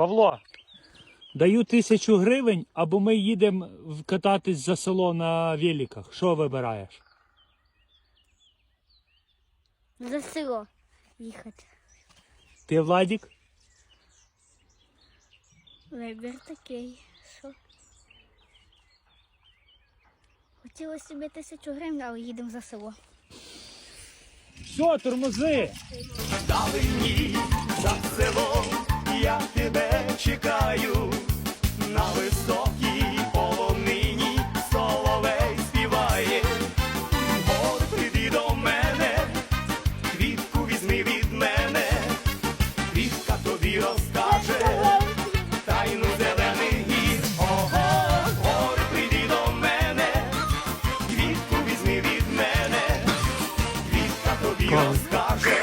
Павло, даю тисячу гривень, або ми їдемо кататись за село на великах. Що вибираєш? За село їхати. Ти Владік? Вибір такий. Що? Хотілося собі тисячу гривень, але їдемо за село. Все, тормози! чекаю на високій полонині соловей співає, Боже, прийди до мене, квітку візьми від мене, квітка тобі розкаже, тайну зелений гір. Ого, горе, прийди до мене, квітку візьми від мене, квітка тобі розкаже.